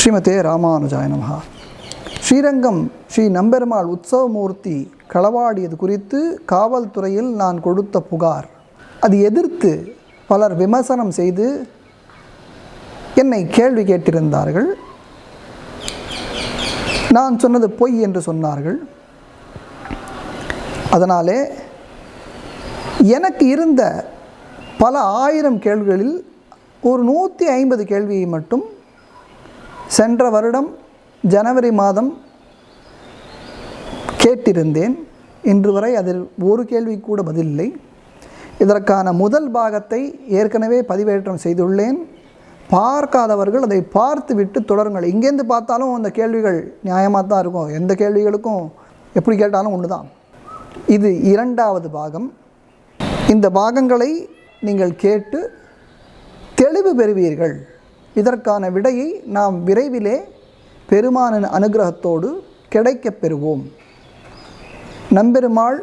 ஸ்ரீமதே ராமானுஜாய நமஹா. ஸ்ரீரங்கம் ஸ்ரீ நம்பெருமாள் உற்சவமூர்த்தி களவாடியது குறித்து காவல்துறையில் நான் கொடுத்த புகார். அது எதிர்த்து பலர் விமர்சனம் செய்து என்னை கேள்வி கேட்டிருந்தார்கள். நான் சொன்னது பொய் என்று சொன்னார்கள். அதனாலே எனக்கு இருந்த பல ஆயிரம் கேள்விகளில் ஒரு நூற்றி ஐம்பது கேள்வியை மட்டும் சென்ற வருடம் ஜனவரி மாதம் கேட்டிருந்தேன். இன்று வரை அதில் ஒரு கேள்வி கூட பதிலில்லை. இதற்கான முதல் பாகத்தை ஏற்கனவே பதிவேற்றம் செய்துள்ளேன். பார்க்காதவர்கள் அதை பார்த்துவிட்டு தொடருங்கள். இங்கேருந்து பார்த்தாலும் அந்த கேள்விகள் நியாயமாக தான் இருக்கும். எந்த கேள்விகளுக்கும் எப்படி கேட்டாலும் ஒன்று தான் இது இரண்டாவது பாகம். இந்த பாகங்களை நீங்கள் கேட்டு தெளிவு பெறுவீர்கள். இதற்கான விடையை நாம் விரைவிலே பெருமானின் அனுகிரகத்தோடு கிடைக்கப் பெறுவோம். நம்பெருமாள்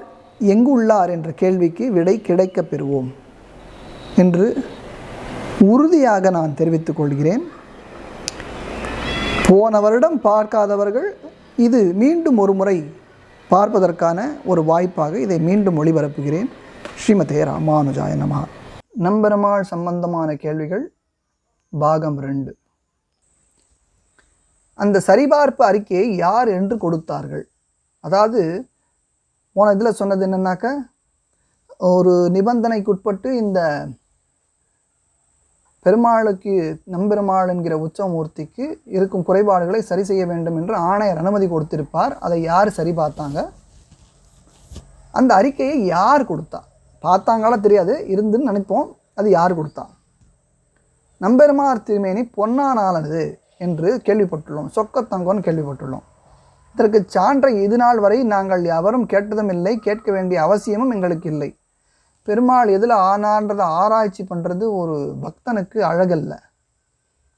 எங்கு உள்ளார் என்ற கேள்விக்கு விடை கிடைக்கப் பெறுவோம் என்று உறுதியாக நான் தெரிவித்துக் கொள்கிறேன். போன வருடம் பார்க்காதவர்கள் இது மீண்டும் ஒரு முறை பார்ப்பதற்கான ஒரு வாய்ப்பாக இதை மீண்டும் ஒளிபரப்புகிறேன். ஸ்ரீமதே ராமானுஜாய நமஹா. நம்பெருமாள் சம்பந்தமான கேள்விகள் பாகம் ரெண்டு. அந்த சரிபார்ப்பு அறிக்கையை யார் என்று கொடுத்தார்கள்? அதாவது போன இதில் சொன்னது என்னன்னாக்க ஒரு நிபந்தனைக்குட்பட்டு இந்த பெருமாளுக்கு நம்பெருமாள் என்கிற உச்சமூர்த்திக்கு இருக்கும் குறைபாடுகளை சரி செய்ய வேண்டும் என்று ஆணையர் அனுமதி கொடுத்திருப்பார். அதை யார் சரி பார்த்தாங்க? அந்த அறிக்கையை யார் கொடுத்தா? பார்த்தாங்களா தெரியாது. இருந்துன்னு நினைப்போம். அது யார் கொடுத்தா நம்பெருமார் திருமேனி பொன்னானானது என்று கேள்விப்பட்டுள்ளோம். சொக்கத்தங்கம்னு கேள்விப்பட்டுள்ளோம். இதற்கு சான்றை இதுநாள் வரை நாங்கள் எவரும் கேட்டதும் இல்லை. கேட்க வேண்டிய அவசியமும் எங்களுக்கு இல்லை. பெருமாள் எதில் ஆனான்றதை ஆராய்ச்சி பண்ணுறது ஒரு பக்தனுக்கு அழகல்ல.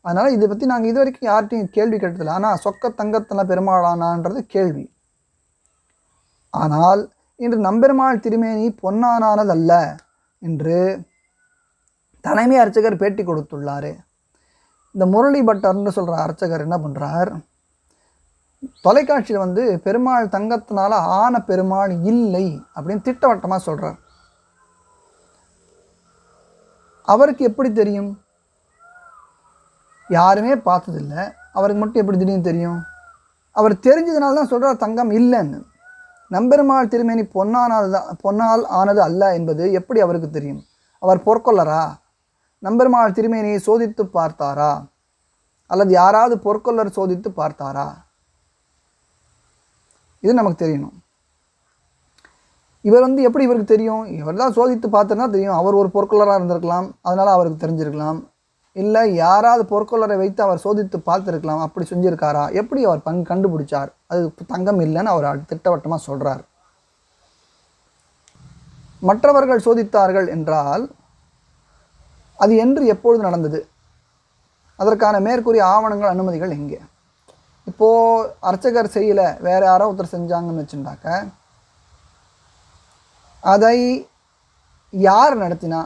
அதனால் இதை பற்றி நாங்கள் இது வரைக்கும் யார்கிட்டையும் கேள்வி கேட்டதில்லை. ஆனால் சொக்க தங்கத்தில் பெருமாள் ஆனான்றது கேள்வி. ஆனால் இன்று நம்பெருமாள் திருமேனி பொன்னானானதல்ல என்று தலைமை அர்ச்சகர் பேட்டி கொடுத்துள்ளார். இந்த முரளி பட்டர்னு சொல்கிற அர்ச்சகர் என்ன பண்ணுறார் தொலைக்காட்சியில் வந்து பெருமாள் தங்கத்தினால ஆன பெருமாள் இல்லை அப்படின்னு திட்டவட்டமாக சொல்கிறார் அவருக்கு எப்படி தெரியும்? யாருமே பார்த்ததில்ல. அவருக்கு மட்டும் எப்படி திடீர்னு தெரியும். அவர் தெரிஞ்சதுனால தான் சொல்கிறார் தங்கம் இல்லைன்னு. நம்பெருமாள் திருமேனி பொன்னானால் தான் பொன்னால் ஆனது அல்ல என்பது எப்படி அவருக்கு தெரியும்? அவர் பொற்கொள்ளரா? நம்பெருமாள் திருமேனியை சோதித்து பார்த்தாரா? அல்லது யாராவது பொற்கொள்ளர் சோதித்து பார்த்தாரா? இது நமக்கு தெரியணும். இவர் வந்து எப்படி இவருக்கு தெரியும்? இவர் தான் சோதித்து பார்த்துருந்தா தெரியும். அவர் ஒரு பொற்கொள்ளராக இருந்திருக்கலாம். அதனால் அவருக்கு தெரிஞ்சிருக்கலாம். இல்லை யாராவது பொற்கொள்ளரை வைத்து அவர் சோதித்து பார்த்துருக்கலாம் அப்படி செஞ்சுருக்காரா? எப்படி அவர் பங்கு கண்டுபிடிச்சார்? அது தங்கம் இல்லைன்னு அவர் திட்டவட்டமாக சொல்கிறார் மற்றவர்கள் சோதித்தார்கள் என்றால் அது என்று எப்பொழுது நடந்தது? அதற்கான மேற்கூறிய ஆவணங்கள் அனுமதிகள் எங்கே? இப்போது அர்ச்சகர் செய்யலை வேறு யாரோ ஒருத்தர் செஞ்சாங்கன்னு வச்சுட்டாக்க அதை யார் நடத்தினா?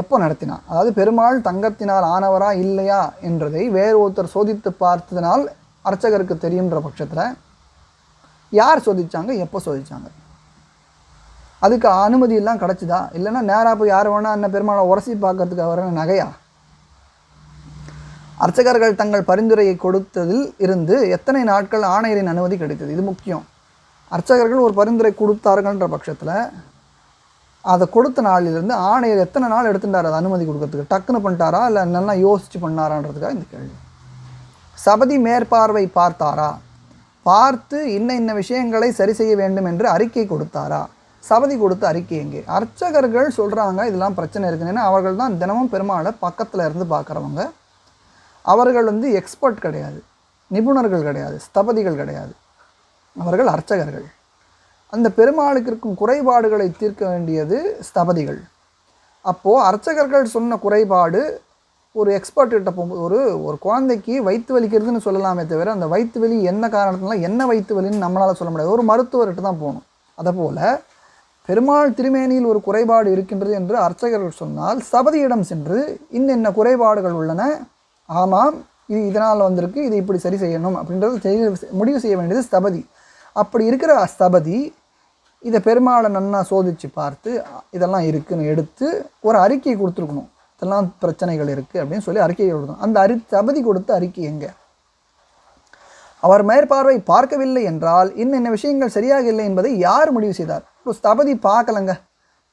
எப்போ நடத்தினான்? அதாவது பெருமாள் தங்கத்தினால் ஆனவரா இல்லையா என்றதை வேறு ஒருத்தர் சோதித்து பார்த்ததினால் அர்ச்சகருக்கு தெரியுன்ற பட்சத்தில் யார் சோதித்தாங்க எப்போ சோதித்தாங்க அதுக்கு அனுமதி எல்லாம் கிடச்சிதா? இல்லைன்னா நேராக போய் யார் வேணால் என்ன பெருமாளை உரசி பார்க்கறதுக்கு வர நகையா? அர்ச்சகர்கள் தங்கள் பரிந்துரையை கொடுத்ததில் இருந்து எத்தனை நாட்கள் ஆணையரின் அனுமதி கிடைத்தது? இது முக்கியம். அர்ச்சகர்கள் ஒரு பரிந்துரை கொடுத்தார்கள்ன்ற பட்சத்தில் அதை கொடுத்த நாளிலிருந்து ஆணையர் எத்தனை நாள் எடுத்துட்டார்? அதை அனுமதி கொடுக்கறதுக்கு. டக்குன்னு பண்ணிட்டாரா? இல்லை நல்லா யோசித்து பண்ணாரான்றதுக்காக இந்த கேள்வி. சபதி மேற்பார்வை பார்த்தாரா? பார்த்து இன்ன இன்ன விஷயங்களை சரி செய்ய வேண்டும் என்று அறிக்கை கொடுத்தாரா? சபதி கொடுத்த அறிக்கை எங்கே? அர்ச்சகர்கள் சொல்கிறாங்க இதெல்லாம் பிரச்சனை இருக்குன்னு. ஏன்னா அவர்கள் தான் தினமும் பெருமாளை பக்கத்தில் இருந்து பார்க்குறவங்க. அவர்கள் வந்து எக்ஸ்பர்ட் கிடையாது. நிபுணர்கள் கிடையாது. ஸ்தபதிகள் கிடையாது. அவர்கள் அர்ச்சகர்கள். அந்த பெருமாளுக்கு இருக்கும் குறைபாடுகளை தீர்க்க வேண்டியது ஸ்தபதிகள். அப்போது அர்ச்சகர்கள் சொன்ன குறைபாடு ஒரு எக்ஸ்பர்ட்கிட்ட போகும்போது ஒரு ஒரு குழந்தைக்கு வயிற்று வலிக்கிறதுன்னு சொல்லலாமே தவிர அந்த வயிற்று வலி என்ன காரணத்தினால என்ன வயிற்று வலின்னு நம்மளால் சொல்ல முடியாது. ஒரு மருத்துவர்கிட்ட தான் போகணும். அதை போல் பெருமாள் திருமேனியில் ஒரு குறைபாடு இருக்கின்றது என்று அர்ச்சகர்கள் சொன்னால் சபதியிடம் சென்று இன்னென்ன குறைபாடுகள் உள்ளன? ஆமாம் இது இதனால் வந்திருக்கு இதை இப்படி சரி செய்யணும் அப்படின்றது செய்ய முடிவு செய்ய வேண்டியது ஸ்தபதி. அப்படி இருக்கிற ஸ்தபதி இதை பெருமாளை நன்னா சோதித்து பார்த்து இதெல்லாம் இருக்குதுன்னு எடுத்து ஒரு அறிக்கை கொடுத்துருக்கணும். இதெல்லாம் பிரச்சனைகள் இருக்குது அப்படின்னு சொல்லி அறிக்கை கொடுக்கணும். அந்த அறி தபதி கொடுத்த அறிக்கை எங்கே? அவர் மேற்பார்வை பார்க்கவில்லை என்றால் இன்னென்ன விஷயங்கள் சரியாக இல்லை என்பதை யார் முடிவு செய்தார்? ஒரு ஸ்தபதி பார்க்கலங்க.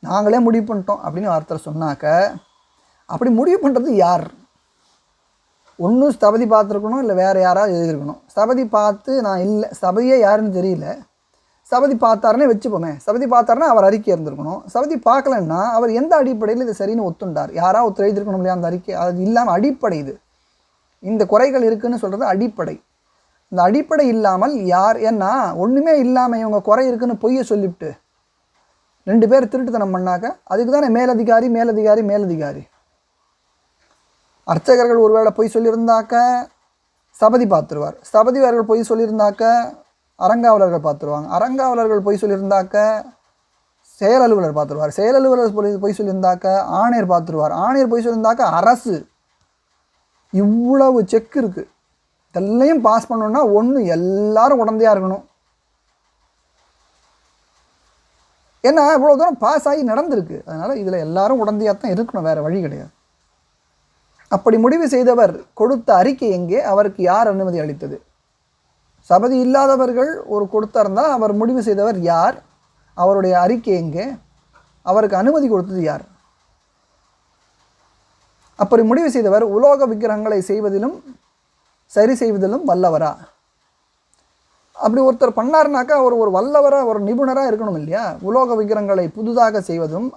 நாங்களே முடிவு பண்ணிட்டோம் அப்படின்னு ஒருத்தர் சொன்னாக்க அப்படி முடிவு பண்ணுறது யார்? ஒன்றும் ஸ்தபதி பார்த்துருக்கணும் இல்லை வேறு யாராவது எழுதியிருக்கணும். ஸ்தபதி பார்த்து நான் இல்லை ஸ்தபதியே யாருன்னு தெரியல. சபதி பார்த்தாருன்னே வச்சுப்போமே. சபதி பார்த்தாருன்னா அவர் அறிக்கை இருந்திருக்கணும். சபதி பார்க்கலன்னா அவர் எந்த அடிப்படையில் இது சரின்னு ஒத்துண்டார்? யாராவது ஒத்து எழுதியிருக்கணும் இல்லையா அந்த அறிக்கை? அது இல்லாமல் அடிப்படை இது. இந்த குறைகள் இருக்குதுன்னு சொல்கிறது அடிப்படை. இந்த அடிப்படை இல்லாமல் யார் ஏன்னா ஒன்றுமே இல்லாமல் இவங்க குறை இருக்குன்னு பொய்யை சொல்லிவிட்டு ரெண்டு பேர் திருட்டுத்தனம் பண்ணாக்க அதுக்கு தானே மேலதிகாரி மேலதிகாரி மேலதிகாரி. அர்ச்சகர்கள் ஒருவேளை பொய் சொல்லியிருந்தாக்க சபதி பார்த்துருவார். சபதி அவர்கள் பொய் சொல்லியிருந்தாக்க அறங்காவலர்கள் பார்த்துருவாங்க. அறங்காவலர்கள் பொய் சொல்லியிருந்தாக்க செயல் அலுவலர் பார்த்துருவார். செயல் அலுவலர் பொய் பொய் சொல்லியிருந்தாக்க ஆணையர் பார்த்துருவார். ஆணையர் பொய் சொல்லியிருந்தாக்க அரசு. இவ்வளவு செக் இருக்குது இதெல்லையும் பாஸ் பண்ணணுன்னா ஒன்று எல்லாரும் உடந்தையாக இருக்கணும். ஏன்னா இவ்வளோ தூரம் பாஸ் ஆகி நடந்திருக்கு. அதனால் இதில் எல்லாரும் உடந்தையாக தான் இருக்கணும். வேறு வழி கிடையாது. அப்படி முடிவு செய்தவர் கொடுத்த அறிக்கை எங்கே? அவருக்கு யார் அனுமதி அளித்தது? சபதி இல்லாதவர்கள் ஒரு கொடுத்தாருந்தா அவர் முடிவு செய்தவர் யார்? அவருடைய அறிக்கை எங்கே? அவருக்கு அனுமதி கொடுத்தது யார்? அப்படி முடிவு செய்தவர் உலோக விக்கிரகங்களை செய்வதிலும் சரி செய்வதிலும் வல்லவரா? அப்படி ஒருத்தர் பண்ணாருனாக்கா அவர் ஒரு வல்லவராக ஒரு நிபுணராக இருக்கணும் இல்லையா? உலோக விக்கிரகங்களை புதுதாக செய்வதும்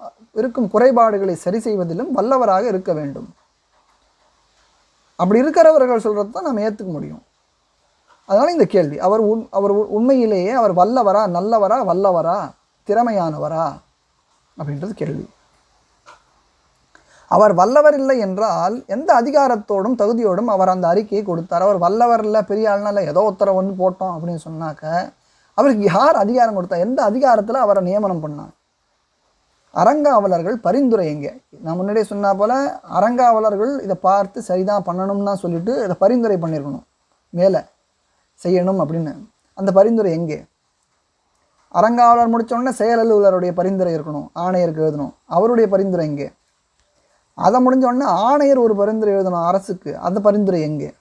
இருக்கும் குறைபாடுகளை சரி செய்வதிலும் வல்லவராக இருக்க வேண்டும். அப்படி இருக்கிறவர்கள் சொல்கிறது தான் நம்ம ஏற்றுக்க முடியும். அதனால் இந்த கேள்வி. அவர் உண் அவர் உ- உண்மையிலேயே அவர் வல்லவரா நல்லவரா வல்லவரா திறமையானவரா அப்படின்றது கேள்வி. அவர் வல்லவர் இல்லை என்றால் எந்த அதிகாரத்தோடும் தகுதியோடும் அவர் அந்த அறிக்கையை கொடுத்தார். அவர் வல்லவர் இல்லை பெரிய ஆள்னா இல்லை ஏதோ ஒருத்தரை வந்து போட்டோம் அப்படின்னு சொன்னாக்க அவருக்கு யார் அதிகாரம் கொடுத்தா எந்த அதிகாரத்தில் அவரை நியமனம் பண்ணார் அறங்காவலர்கள் பரிந்துரை எங்கே? நான் முன்னாடியே சொன்னா போல் அரங்காவலர்கள் இதை பார்த்து சரிதான் பண்ணணும்னு தான் சொல்லிட்டு இதை பரிந்துரை பண்ணியிருக்கணும் மேலே. செய்யணும் அப்படின்னு. அந்த பரிந்துரை எங்கே? அறங்காவலர் முடித்தோடனே செயல் அலுவலருடைய பரிந்துரை இருக்கணும் ஆணையருக்கு எழுதணும். அவருடைய பரிந்துரை எங்கே? அதை முடிஞ்ச உடனே ஆணையர் ஒரு பரிந்துரை எழுதணும் அரசுக்கு. அந்த பரிந்துரை எங்கே?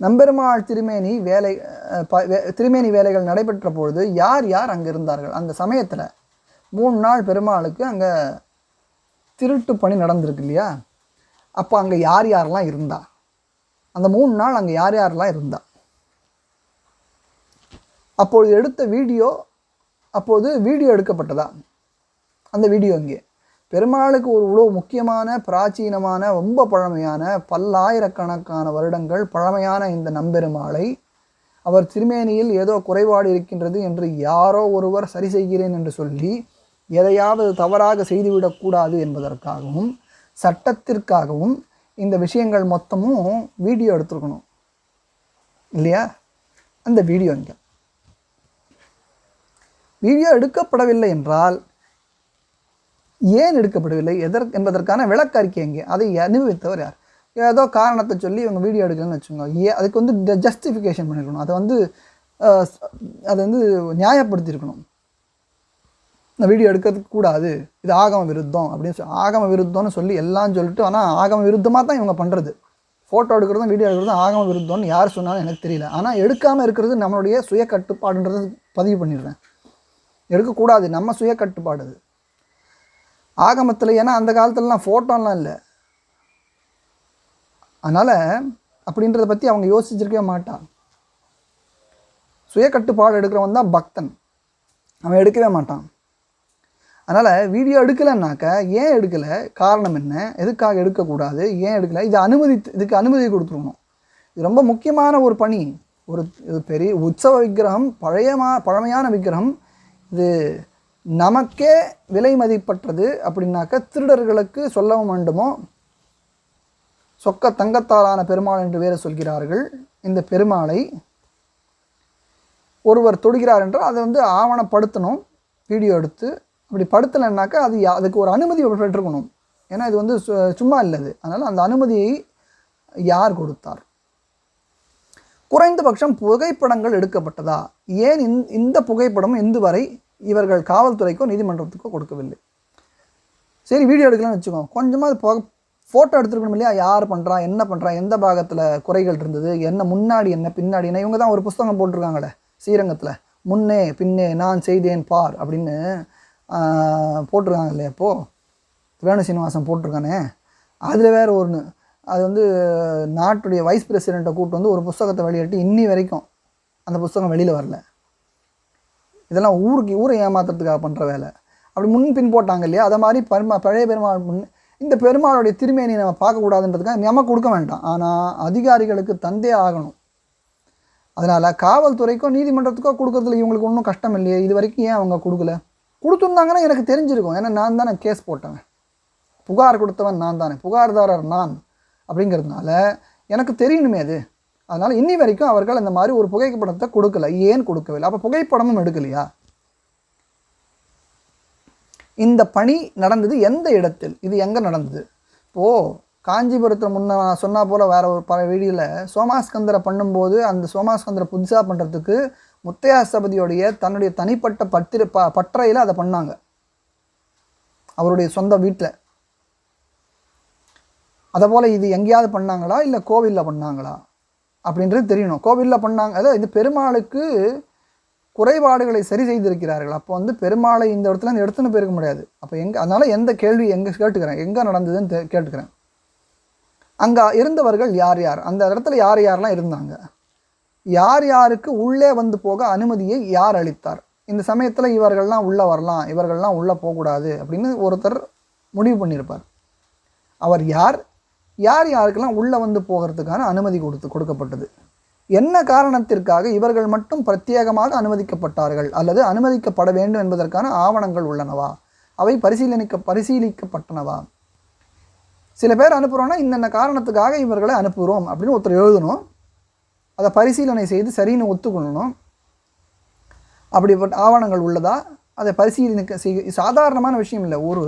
நம்பெருமாள் திருமேனி வேலை ப- வே- திருமேனி வேலைகள் நடைபெற்ற பொழுது யார் யார் அங்கே இருந்தார்கள்? அந்த சமயத்தில் மூணு நாள் பெருமாளுக்கு அங்கே திருட்டு பணி நடந்திருக்கு இல்லையா? அப்போ அங்கே யார் யாரெல்லாம் இருந்தா? அந்த மூணு நாள் அங்கே யார் யாரெல்லாம் இருந்தா? அப்பொழுது எடுத்த வீடியோ அப்போது வீடியோ எடுக்கப்பட்டதா? அந்த வீடியோ இங்கே. பெருமாளுக்கு ஒரு இவ்வளோ முக்கியமான பிராச்சீனமான ரொம்ப பழமையான பல்லாயிரக்கணக்கான வருடங்கள் பழமையான இந்த நம்பெருமாளை அவர் திருமேனியில் ஏதோ குறைபாடு இருக்கின்றது என்று யாரோ ஒருவர் சரி செய்கிறேன் என்று சொல்லி எதையாவது தவறாக செய்துவிடக்கூடாது என்பதற்காகவும் சட்டத்திற்காகவும் இந்த விஷயங்கள் மொத்தமும் வீடியோ எடுத்துருக்கணும். இல்லையா? அந்த வீடியோ இங்கே. வீடியோ எடுக்கப்படவில்லை என்றால் ஏன் எடுக்கப்படவில்லை? எதற்கு என்பதற்கான விளக்க அறிக்கை எங்கே? அதை அனுபவித்தவர் யார்? ஏதோ காரணத்தை சொல்லி இவங்க வீடியோ எடுக்கலன்னு வச்சுக்கோங்க. ஏ அதுக்கு வந்து ஜஸ்டிஃபிகேஷன் பண்ணியிருக்கணும் அதை வந்து அதை வந்து நியாயப்படுத்தியிருக்கணும். இந்த வீடியோ எடுக்கிறதுக்கு கூடாது. இது ஆகம விருத்தம் அப்படின்னு சொல்லி ஆகம விருத்தம்னு சொல்லி எல்லாம் சொல்லிட்டு ஆனால் ஆகம விருத்தமாக தான் இவங்க பண்ணுறது ஃபோட்டோ எடுக்கிறதும் வீடியோ எடுக்கிறதும் ஆகம விருத்தம்னு யார் சொன்னாலும் எனக்கு தெரியல. ஆனால் எடுக்காமல் இருக்கிறது நம்மளுடைய சுய கட்டுப்பாடுன்றது பதிவு பண்ணிடுறேன். எடுக்கக்கூடாது. நம்ம சுய கட்டுப்பாடு அது. ஆகமத்தில் ஏன்னா அந்த காலத்துலலாம் ஃபோட்டோலாம் இல்லை. அதனால் அப்படின்றத பற்றி அவங்க யோசிச்சிருக்கவே மாட்டான். சுய கட்டுப்பாடு எடுக்கிறவன் தான் பக்தன். அவன் எடுக்கவே மாட்டான். அதனால் வீடியோ எடுக்கலைன்னாக்க ஏன் எடுக்கலை? காரணம் என்ன? எதுக்காக எடுக்கக்கூடாது? ஏன் எடுக்கலை? இது அனுமதி இதுக்கு அனுமதி கொடுத்துருக்கணும். இது ரொம்ப முக்கியமான ஒரு பணி. ஒரு பெரிய உற்சவ விக்கிரகம் பழைய பழமையான விக்கிரகம் இது நமக்கே விலை மதிப்பற்றது அப்படின்னாக்க திருடர்களுக்கு சொல்லவும் வேண்டுமோ? சொக்க தங்கத்தாலான பெருமாள் என்று வேறு சொல்கிறார்கள். இந்த பெருமாளை ஒருவர் தொடுகிறார் என்றால் அதை வந்து ஆவணப்படுத்தணும் வீடியோ எடுத்து. அப்படி படுத்தலைன்னாக்கா அது அதுக்கு ஒரு அனுமதி பெற்றுக்கணும். ஏன்னா இது வந்து சு- சும்மா இல்லது. அதனால் அந்த அனுமதியை யார் கொடுத்தார்? குறைந்தபட்சம் புகைப்படங்கள் எடுக்கப்பட்டதா? ஏன் இந்த இந்த புகைப்படம் இந்து வரை இவர்கள் காவல்துறைக்கோ நீதிமன்றத்துக்கோ கொடுக்கவில்லை? சரி வீடியோ எடுக்கலாம்னு வச்சுக்கோங்க கொஞ்சமாக புக ஃபோட்டோ எடுத்துருக்கணும் இல்லையா? யார் பண்ணுறா என்ன பண்ணுறா எந்த பாகத்தில் குறைகள் இருந்தது? என்ன முன்னாடி என்ன பின்னாடி? என்ன இவங்க தான் ஒரு புஸ்தகம் போட்டிருக்காங்களே ஸ்ரீரங்கத்தில். முன்னே பின்னே நான் செய்தேன் பார் அப்படின்னு போட்டிருக்காங்க இல்லையா இப்போது வேணு சீனிவாசன் போட்டிருக்கானே? அதில் வேறு ஒன்று அது வந்து நாட்டுடைய வைஸ் பிரசிடெண்ட்டை கூப்பிட்டு வந்து ஒரு புஸ்தகத்தை வெளியிட்டு இன்னி வரைக்கும் அந்த புஸ்தகம் வெளியில் வரல. இதெல்லாம் ஊருக்கு ஊரை ஏமாத்துறதுக்காக பண்ணுற வேலை. அப்படி முன் பின் போட்டாங்க இல்லையா? அதை மாதிரி பெருமா பழைய பெருமாள் முன் இந்த பெருமாளுடைய திருமேனியை நம்ம பார்க்கக்கூடாதுன்றதுக்காக நம்ம கொடுக்க வேண்டாம். ஆனால் அதிகாரிகளுக்கு தந்தே ஆகணும். அதனால் காவல்துறைக்கோ நீதிமன்றத்துக்கோ கொடுக்கறதுல இவங்களுக்கு ஒன்றும் கஷ்டம் இல்லையே? இது வரைக்கும் ஏன் அவங்க கொடுக்கல? கொடுத்துருந்தாங்கன்னா எனக்கு தெரிஞ்சிருக்கும். ஏன்னா நான் தானே கேஸ் போட்டவன். புகார் கொடுத்தவன் நான் தானே. புகார்தாரர் நான். அப்படிங்கிறதுனால எனக்கு தெரியணுமே அது. அதனால் இன்னி வரைக்கும் அவர்கள் அந்த மாதிரி ஒரு புகைப்படத்தை கொடுக்கல. ஏன் கொடுக்கவில்லை? அப்போ புகைப்படமும் எடுக்கலையா? இந்த பணி நடந்தது எந்த இடத்தில்? இது எங்கே நடந்தது? இப்போது காஞ்சிபுரத்தில் முன்ன நான் சொன்னால் போல் வேற ஒரு பல வீடியோவில் சோமாஸ்கந்தரை பண்ணும்போது அந்த சோமாஸ்கந்தரை புதுசாக பண்ணுறதுக்கு முத்தையாசபதியோடைய தன்னுடைய தனிப்பட்ட பத்திர ப பட்டறையில் அதை பண்ணாங்க. அவருடைய சொந்த வீட்டில் அதை போல் இது எங்கேயாவது பண்ணாங்களா? இல்லை கோவிலில் பண்ணாங்களா? அப்படின்றது தெரியணும். கோவிலில் பண்ணாங்க அதாவது இது பெருமாளுக்கு குறைபாடுகளை சரி செய்திருக்கிறார்கள். அப்போ வந்து பெருமாளை இந்த இடத்துல எடுத்துன்னு போயிருக்க முடியாது. அப்போ எங்கே அதனால் எந்த கேள்வி எங்கே கேட்டுக்கிறேன்? எங்கே நடந்ததுன்னு தெ- கேட்டுக்கிறேன். அங்கே இருந்தவர்கள் யார் யார்? அந்த இடத்துல யார் யாரெல்லாம் இருந்தாங்க? யார் யாருக்கு உள்ளே வந்து போக அனுமதியை யார் அளித்தார்? இந்த சமயத்தில் இவர்கள்லாம் உள்ளே வரலாம் இவர்கள்லாம் உள்ளே போகக்கூடாது அப்படின்னு ஒருத்தர் முடிவு பண்ணியிருப்பார். அவர் யார்? யார் யாருக்கெல்லாம் உள்ளே வந்து போகிறதுக்கான அனுமதி கொடுத்து கொடுக்கப்பட்டது? என்ன காரணத்திற்காக இவர்கள் மட்டும் பிரத்யேகமாக அனுமதிக்கப்பட்டார்கள்? அல்லது அனுமதிக்கப்பட வேண்டும் என்பதற்கான ஆவணங்கள் உள்ளனவா? அவை பரிசீலனிக்க பரிசீலிக்கப்பட்டனவா? சில பேர் அனுப்புகிறோன்னா இன்னென்ன காரணத்துக்காக இவர்களை அனுப்புகிறோம் அப்படின்னு ஒருத்தர் எழுதணும். அதை பரிசீலனை செய்து சரின்னு ஒத்துக்கொள்ளணும். அப்படிப்பட்ட ஆவணங்கள் உள்ளதா? அதை பரிசீலனிக்க செய் சாதாரணமான விஷயம் இல்லை. ஒரு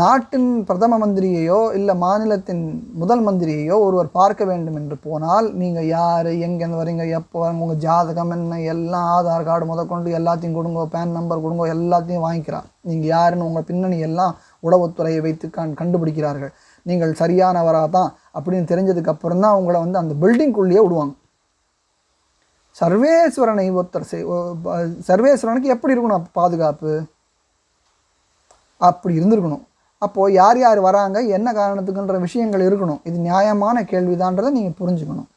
நாட்டின் பிரதம மந்திரியையோ இல்லை மாநிலத்தின் முதல் மந்திரியையோ ஒருவர் பார்க்க வேண்டும் என்று போனால் நீங்கள் யார் எங்கேருந்து வரீங்க எப்போ வரீங்க உங்கள் ஜாதகம் என்ன எல்லாம் ஆதார் கார்டு முதற்கொண்டு எல்லாத்தையும் கொடுங்க பேன் நம்பர் கொடுங்க எல்லாத்தையும் வாங்கிக்கிறார். நீங்கள் யாருன்னு உங்கள் பின்னணி எல்லாம் உளவுத்துறையை வைத்து கண் கண்டுபிடிக்கிறார்கள். நீங்கள் சரியானவராக தான் அப்படின்னு தெரிஞ்சதுக்கப்புறம் தான் உங்களை வந்து அந்த பில்டிங்குள்ளேயே விடுவாங்க. சர்வேஸ்வரனை ஒருத்தர் செய் சர்வேஸ்வரனுக்கு எப்படி இருக்கணும் பாதுகாப்பு? அப்படி இருந்திருக்கணும். அப்போது யார் யார் வராங்க என்ன காரணத்துக்குன்ற விஷயங்கள் இருக்கணும். இது நியாயமான கேள்விதான்றதை நீங்கள் புரிஞ்சுக்கணும்.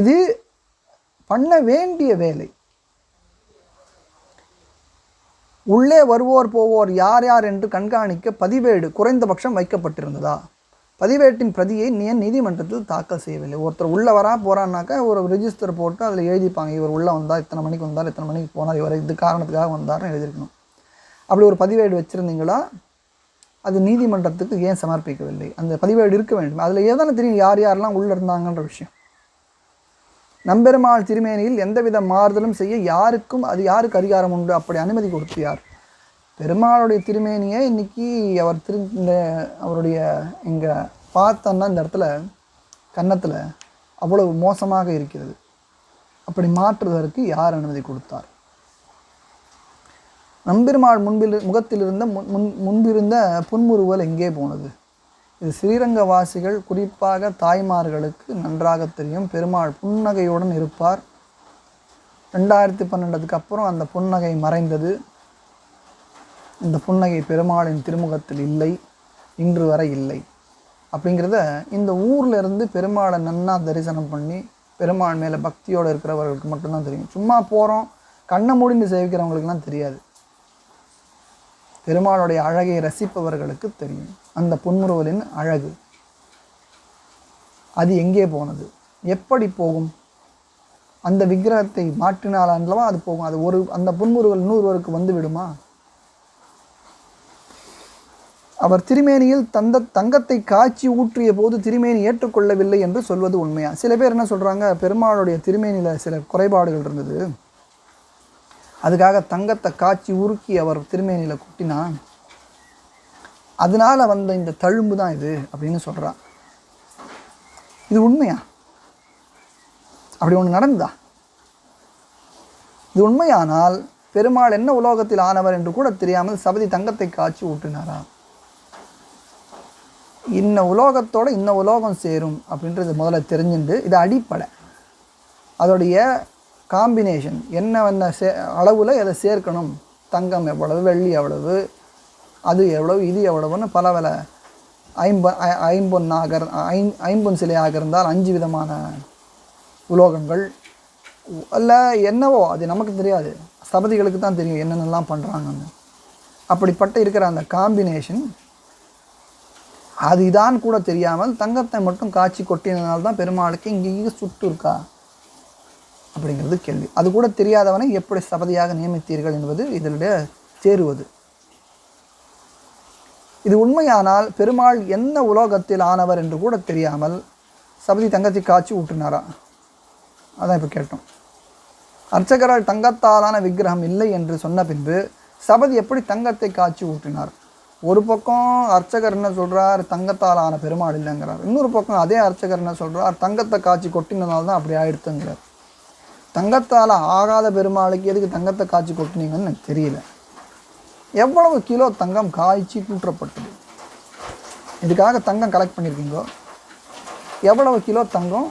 இது பண்ண வேண்டிய வேலை. உள்ளே வருவோர் போவோர் யார் யார் என்று கண்காணிக்க பதிவேடு குறைந்தபட்சம் வைக்கப்பட்டிருந்ததா? பதிவேட்டின் பிரதியை நீ ஏன் நீதிமன்றத்தில் தாக்கல் செய்யவில்லை? ஒருத்தர் உள்ளே வரா போகிறான்னாக்கா ஒரு ரிஜிஸ்டர் போட்டு அதில் எழுதிப்பாங்க இவர் உள்ளே வந்தார் இத்தனை மணிக்கு வந்தார் இத்தனை மணிக்கு போனார் இவர் இது காரணத்துக்காக வந்தார்னு எழுதியிருக்கணும். அப்படி ஒரு பதிவேடு வச்சுருந்தீங்களா? அது நீதிமன்றத்துக்கு ஏன் சமர்ப்பிக்கவில்லை? அந்த பதிவேடு இருக்க வேண்டும். அதில் ஏதானே தெரியும் யார் யாரெல்லாம் உள்ளே இருந்தாங்கன்ற விஷயம். நம்பெருமாள் திருமேனியில் எந்தவித மாறுதலும் செய்ய யாருக்கும் அது யாருக்கு அதிகாரம் உண்டு? அப்படி அனுமதி கொடுத்து யார்? பெருமாளுடைய திருமேனியை இன்னைக்கு அவர் திரு இந்த அவருடைய இங்கே பார்த்தோன்னா இந்த இடத்துல கன்னத்தில் அவ்வளவு மோசமாக இருக்கிறது. அப்படி மாற்றுவதற்கு யார் அனுமதி கொடுத்தார்? நம்பெருமாள் முன்பில் முகத்தில் இருந்த முன் முன் முன்பிருந்த புன்முறுவல் எங்கே போனது? இது ஸ்ரீரங்கவாசிகள் குறிப்பாக தாய்மார்களுக்கு நன்றாக தெரியும். பெருமாள் புன்னகையுடன் இருப்பார். ரெண்டாயிரத்தி பன்னெண்டுக்கு அப்புறம் அந்த புன்னகை மறைந்தது. இந்த புன்னகை பெருமாளின் திருமுகத்தில் இல்லை. இன்று வரை இல்லை. அப்படிங்கிறத இந்த ஊரில் இருந்து பெருமாளை நன்னா தரிசனம் பண்ணி பெருமாள் மேலே பக்தியோடு இருக்கிறவர்களுக்கு மட்டும்தான் தெரியும். சும்மா போகிறோம் கண்ணை முடிந்து சேவிக்கிறவங்களுக்குலாம் தெரியாது. பெருமாளுடைய அழகை ரசிப்பவர்களுக்கு தெரியும். அந்த புன்முறுவலின் அழகு. அது எங்கே போனது? எப்படி போகும்? அந்த விக்கிரகத்தை மாற்றினால் அல்லவா அது போகும்? அது ஒரு அந்த புன்முறுவல் நூறுவருக்கு வந்து விடுமா? அவர் திருமேனியில் தந்த தங்கத்தை காய்ச்சி ஊற்றிய போது திருமேனி ஏற்றுக்கொள்ளவில்லை என்று சொல்வது உண்மையா? சில பேர் என்ன சொல்றாங்க? பெருமாளுடைய திருமேனியில் சில குறைபாடுகள் இருந்தது. அதுக்காக தங்கத்தை காய்ச்சி உருக்கி அவர் திருமேனியில் கொட்டினா அதனால வந்த இந்த தழும்பு தான் இது அப்படின்னு சொல்கிறான் இது உண்மையா? அப்படி ஒன்று நடந்ததா? இது உண்மையானால் பெருமாள் என்ன உலோகத்தில் ஆனவர் என்று கூட தெரியாமல் சபதி தங்கத்தை காய்ச்சி ஊட்டினாரா? இன்ன உலோகத்தோட இன்ன உலோகம் சேரும் அப்படின்றது முதல்ல தெரிஞ்சுண்டு இது அடிப்படை. அதோடைய காம்பினேஷன் என்ன என்ன சே அளவில் எதை சேர்க்கணும்? தங்கம் எவ்வளவு வெள்ளி எவ்வளவு அது எவ்வளவு இது எவ்வளவுன்னு பல பல ஐம்ப ஐ- ஐம்பொன்னாக ஐ ஐம்பொன் சிலையாக இருந்தால் அஞ்சு விதமான உலோகங்கள். அல்ல என்னவோ அது நமக்கு தெரியாது. சபதிகளுக்கு தான் தெரியும் என்னென்னலாம் பண்ணுறாங்கன்னு அப்படிப்பட்ட இருக்கிற அந்த காம்பினேஷன் அதுதான் கூட தெரியாமல் தங்கத்தை மட்டும் காய்ச்சி கொட்டினதுனால தான் பெருமாளுக்கு இங்கே இங்கே சுட்டு இருக்கா? அப்படிங்கிறது கேள்வி. அது கூட தெரியாதவனை எப்படி சபதியாக நியமித்தீர்கள் என்பது இதனுடைய சேருவது. இது உண்மையானால் பெருமாள் எந்த உலோகத்தில் ஆனவர் என்று கூட தெரியாமல் சபதி தங்கத்தை காய்ச்சி ஊற்றினாரா அதான் இப்போ கேட்டோம். அர்ச்சகரால் தங்கத்தாலான விக்கிரகம் இல்லை என்று சொன்ன பின்பு சபதி எப்படி தங்கத்தை காய்ச்சி ஊற்றினார் ஒரு பக்கம் அர்ச்சகர் என்ன சொல்கிறார் தங்கத்தாலான பெருமாள் இல்லைங்கிறார். இன்னொரு பக்கம் அதே அர்ச்சகர் என்ன சொல்கிறார் தங்கத்தை காய்ச்சி கொட்டினதால் தான் அப்படி ஆயிடுத்துங்கிறார். தங்கத்தால் ஆகாத பெருமாளுக்கு எதுக்கு தங்கத்தை காய்ச்சி கொட்டினீங்கன்னு எனக்கு தெரியல. எவ்வளவு கிலோ தங்கம் காய்ச்சி கூற்றப்பட்டது? இதுக்காக தங்கம் கலெக்ட் பண்ணியிருக்கீங்களோ எவ்வளவு கிலோ தங்கம்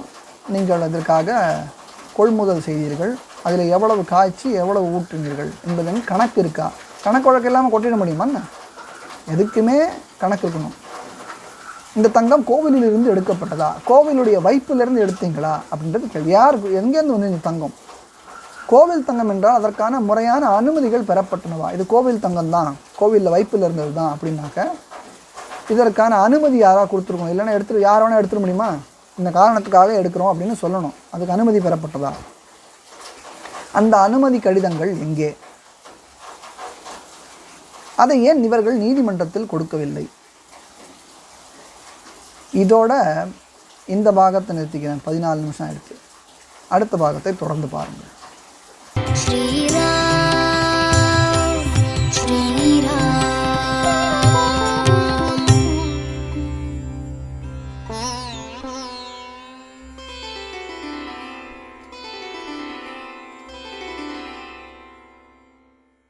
நீங்கள் அதற்காக கொள்முதல் செய்தீர்கள்? அதில் எவ்வளவு காய்ச்சி எவ்வளவு ஊற்றுனீர்கள்? என்பதன் கணக்கு இருக்கா? கணக்கு வழக்கு இல்லாமல் கொட்டிட முடியுமா எதுக்குமே கணக்கு இருக்கணும். இந்த தங்கம் கோவிலிலிருந்து எடுக்கப்பட்டதா? கோவிலுடைய வைப்பிலிருந்து எடுத்தீங்களா? அப்படின்றது கேள்வி. யாருக்கு எங்கேருந்து வந்து இந்த தங்கம்? கோவில் தங்கம் என்றால் அதற்கான முறையான அனுமதிகள் பெறப்பட்டனவா? இது கோவில் தங்கம் தான். கோவிலில் வைப்பில் இருந்தது தான் அப்படின்னாக்க இதற்கான அனுமதி யாராக கொடுத்துருக்கோம் இல்லைன்னா எடுத்துரு யார் வேணால் எடுத்துட முடியுமா? இந்த காரணத்துக்காக எடுக்கிறோம் அப்படின்னு சொல்லணும். அதுக்கு அனுமதி பெறப்பட்டதா? அந்த அனுமதி கடிதங்கள் எங்கே? அதை ஏன் இவர்கள் நீதிமன்றத்தில் கொடுக்கவில்லை? இதோட இந்த பாகத்தை நிறுத்திக்கிறேன். பதினாலு நிமிஷம் ஆயிடுச்சு. அடுத்த பாகத்தை தொடர்ந்து பாருங்கள்.